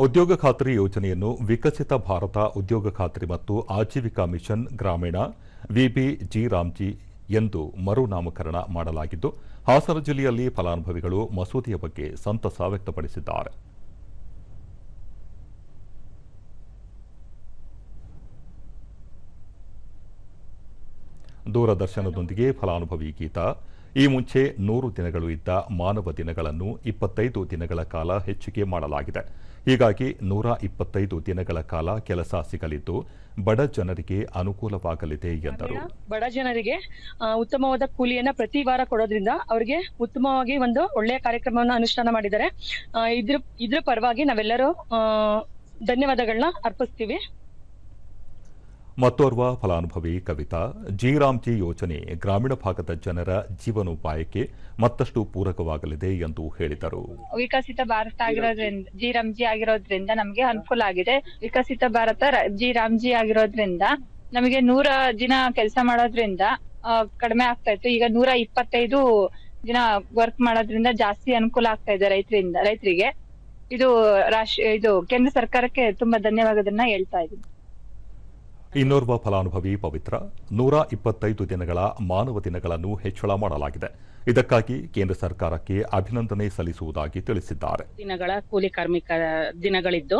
ಉದ್ಯೋಗ ಖಾತ್ರಿ ಯೋಜನೆಯನ್ನು ವಿಕಸಿತ ಭಾರತ ಉದ್ಯೋಗ ಖಾತ್ರಿ ಮತ್ತು ಆಜೀವಿಕಾ ಮಿಷನ್ ಗ್ರಾಮೀಣ ವಿಬಿ ಜಿ ರಾಮ್ಜಿ ಎಂದು ಮರುನಾಮಕರಣ ಮಾಡಲಾಗಿದ್ದು, ಹಾಸನ ಜಿಲ್ಲೆಯಲ್ಲಿ ಫಲಾನುಭವಿಗಳು ಮಸೂದೆಯ ಬಗ್ಗೆ ಸಂತಸ ವ್ಯಕ್ತಪಡಿಸಿದ್ದಾರೆ. ದೂರದರ್ಶನದೊಂದಿಗೆ ಫಲಾನುಭವಿ ಗೀತಾ. ಈ ಮುಂಚೆ ನೂರು ದಿನಗಳು ಇದ್ದ ಮಾನವ ದಿನಗಳನ್ನು ಇಪ್ಪತ್ತೈದು ದಿನಗಳ ಕಾಲ ಹೆಚ್ಚಿಗೆ ಮಾಡಲಾಗಿದೆ. ಹೀಗಾಗಿ ನೂರ ಇಪ್ಪತ್ತೈದು ದಿನಗಳ ಕಾಲ ಕೆಲಸ ಸಿಗಲಿದ್ದು, ಬಡ ಜನರಿಗೆ ಅನುಕೂಲವಾಗಲಿದೆ ಎಂದರು. ಬಡ ಜನರಿಗೆ ಉತ್ತಮವಾದ ಕೂಲಿಯನ್ನ ಪ್ರತಿ ವಾರ ಕೊಡೋದ್ರಿಂದ ಅವರಿಗೆ ಉತ್ತಮವಾಗಿ ಒಂದು ಒಳ್ಳೆಯ ಕಾರ್ಯಕ್ರಮವನ್ನು ಅನುಷ್ಠಾನ ಮಾಡಿದ್ದಾರೆ. ಇದ್ರ ಇದ್ರ ಪರವಾಗಿ ನಾವೆಲ್ಲರೂ ಧನ್ಯವಾದಗಳನ್ನ ಅರ್ಪಿಸ್ತೀವಿ. ಮತ್ತೋರ್ವ ಫಲಾನುಭವಿ ಕವಿತಾ, ಜಿರಾಮ್ಜಿ ಯೋಜನೆ ಗ್ರಾಮೀಣ ಭಾಗದ ಜನರ ಜೀವನೋಪಾಯಕ್ಕೆ ಮತ್ತಷ್ಟು ಪೂರಕವಾಗಲಿದೆ ಎಂದು ಹೇಳಿದರು. ವಿಕಸಿತ ಭಾರತ ಆಗಿರೋದ್ರಿಂದ ಜಿ ರಾಮ್ಜಿ ಆಗಿರೋದ್ರಿಂದ ನಮಗೆ ಅನುಕೂಲ ಆಗಿದೆ. ವಿಕಸಿತ ಭಾರತ ಜಿ ರಾಮ್ಜಿ ಆಗಿರೋದ್ರಿಂದ ನಮಗೆ ನೂರ ದಿನ ಕೆಲಸ ಮಾಡೋದ್ರಿಂದ ಕಡಿಮೆ ಆಗ್ತಾ ಇತ್ತು. ಈಗ ನೂರ ಇಪ್ಪತ್ತೈದು ದಿನ ವರ್ಕ್ ಮಾಡೋದ್ರಿಂದ ಜಾಸ್ತಿ ಅನುಕೂಲ ಆಗ್ತಾ ಇದೆ ರೈತರಿಂದ, ರೈತರಿಗೆ. ಇದು ರಾಷ್ಟ್ರ, ಇದು ಕೇಂದ್ರ ಸರ್ಕಾರಕ್ಕೆ ತುಂಬಾ ಧನ್ಯವಾದ ಹೇಳ್ತಾ ಇದ್ದೀನಿ. ಇನ್ನೋರ್ವ ಫಲಾನುಭವಿ ಪವಿತ್ರ ನೂರ ಇಪ್ಪತ್ತೈದು ದಿನಗಳ ಮಾನವ ದಿನಗಳನ್ನು ಹೆಚ್ಚಳ ಮಾಡಲಾಗಿದೆ. ಇದಕ್ಕಾಗಿ ಕೇಂದ್ರ ಸರ್ಕಾರಕ್ಕೆ ಅಭಿನಂದನೆ ಸಲ್ಲಿಸುವುದಾಗಿ ತಿಳಿಸಿದ್ದಾರೆ. ದಿನಗಳ ಕೂಲಿ ಕಾರ್ಮಿಕ ದಿನಗಳಿದ್ದು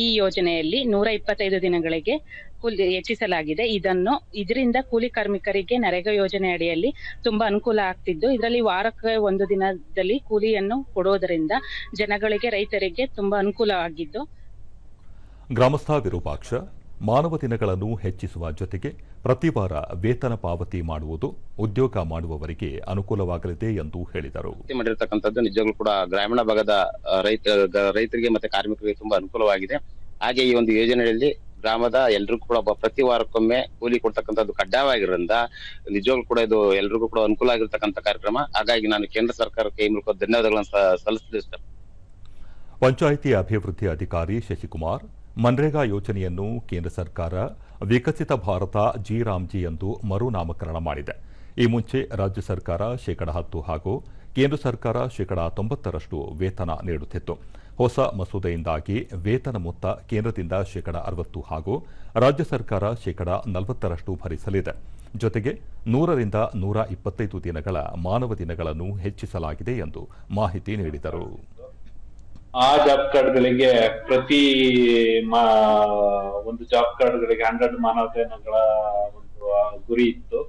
ಈ ಯೋಜನೆಯಲ್ಲಿ ನೂರ ಇಪ್ಪತ್ತೈದು ದಿನಗಳಿಗೆ ಕೂಲಿ ಹೆಚ್ಚಿಸಲಾಗಿದೆ. ಇದನ್ನು ಇದರಿಂದ ಕೂಲಿ ಕಾರ್ಮಿಕರಿಗೆ ನರೇಗಾ ಯೋಜನೆ ಅಡಿಯಲ್ಲಿ ತುಂಬಾ ಅನುಕೂಲ ಆಗ್ತಿದ್ದು ಇದರಲ್ಲಿ ವಾರಕ್ಕೆ ಒಂದು ದಿನದಲ್ಲಿ ಕೂಲಿಯನ್ನು ಕೊಡೋದರಿಂದ ಜನಗಳಿಗೆ ರೈತರಿಗೆ ತುಂಬಾ ಅನುಕೂಲವಾಗಿದ್ದು ಗ್ರಾಮಸ್ಥ ವಿರೂಪಾಕ್ಷ ಮಾನವ ದಿನಗಳನ್ನು ಹೆಚ್ಚಿಸುವ ಜೊತೆಗೆ ಪ್ರತಿವಾರ ವೇತನ ಪಾವತಿ ಮಾಡುವುದು ಉದ್ಯೋಗ ಮಾಡುವವರಿಗೆ ಅನುಕೂಲವಾಗಲಿದೆ ಎಂದು ಹೇಳಿದರು. ಮಾಡಿರ್ತಕ್ಕಂಥದ್ದು ನಿಜವಾಗ್ಲೂ ಕೂಡ ಗ್ರಾಮೀಣ ಭಾಗದ ರೈತ ರೈತರಿಗೆ ಮತ್ತೆ ಕಾರ್ಮಿಕರಿಗೆ ತುಂಬಾ ಅನುಕೂಲವಾಗಿದೆ. ಹಾಗೆ ಈ ಒಂದು ಯೋಜನೆಯಲ್ಲಿ ಗ್ರಾಮದ ಎಲ್ರಿಗೂ ಕೂಡ ಪ್ರತಿ ವಾರಕ್ಕೊಮ್ಮೆ ಕೂಲಿ ಕೊಡ್ತಕ್ಕಂಥದ್ದು ಕಡ್ಡಾಯವಾಗಿರೋದ್ರಿಂದ ನಿಜವಾಗ್ಲೂ ಕೂಡ ಇದು ಎಲ್ರಿಗೂ ಕೂಡ ಅನುಕೂಲ ಆಗಿರ್ತಕ್ಕಂಥ ಕಾರ್ಯಕ್ರಮ. ಹಾಗಾಗಿ ನಾನು ಕೇಂದ್ರ ಸರ್ಕಾರಕ್ಕೆ ಈ ಮೂಲಕ ಧನ್ಯವಾದಗಳನ್ನು ಸಲ್ಲಿಸಿದೆ ಪಂಚಾಯಿತಿ ಅಭಿವೃದ್ಧಿ ಅಧಿಕಾರಿ ಶಶಿಕುಮಾರ್ ಮನ್ರೇಗಾ ಯೋಜನೆಯನ್ನು ಕೇಂದ್ರ ಸರ್ಕಾರ ವಿಕಸಿತ ಭಾರತ ಜಿ ರಾಮ್ಜಿ ಎಂದು ಮರುನಾಮಕರಣ ಮಾಡಿದೆ. ಈ ಮುಂಚೆ ರಾಜ್ಯ ಸರ್ಕಾರ ಶೇಕಡ ಹತ್ತು ಹಾಗೂ ಕೇಂದ್ರ ಸರ್ಕಾರ ಶೇಕಡ ತೊಂಬತ್ತರಷ್ಟು ವೇತನ ನೀಡುತ್ತಿತ್ತು. ಹೊಸ ಮಸೂದೆಯಿಂದಾಗಿ ವೇತನ ಮೊತ್ತ ಕೇಂದ್ರದಿಂದ ಶೇಕಡ ಅರವತ್ತು ಹಾಗೂ ರಾಜ್ಯ ಸರ್ಕಾರ ಶೇಕಡ ನಲವತ್ತರಷ್ಟು ಭರಿಸಲಿದೆ. ಜೊತೆಗೆ ನೂರರಿಂದ ನೂರ ಇಪ್ಪತ್ತೈದು ದಿನಗಳ ಮಾನವ ದಿನಗಳನ್ನು ಹೆಚ್ಚಿಸಲಾಗಿದೆ ಎಂದು ಮಾಹಿತಿ ನೀಡಿದರು. ಆ ಜಾಬ್ ಕಾರ್ಡ್ಗಳಿಗೆ ಪ್ರತಿ ಒಂದು ಜಾಬ್ ಕಾರ್ಡ್ಗಳಿಗೆ ಹಂಡ್ರೆಡ್ ಮಾನವ ದಿನಗಳ ಒಂದು ಗುರಿ ಇತ್ತು.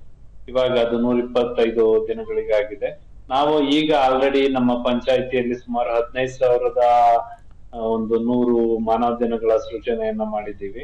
ಇವಾಗ ಅದು ನೂರ ಇಪ್ಪತ್ತೈದು ದಿನಗಳಿಗಾಗಿದೆ. ನಾವು ಈಗ ಆಲ್ರೆಡಿ ನಮ್ಮ ಪಂಚಾಯಿತಿಯಲ್ಲಿ ಸುಮಾರು ಹದಿನೈದು ಸಾವಿರದ ಒಂದು ನೂರು ಮಾನವ ದಿನಗಳ ಸೃಜನೆಯನ್ನ ಮಾಡಿದ್ದೀವಿ.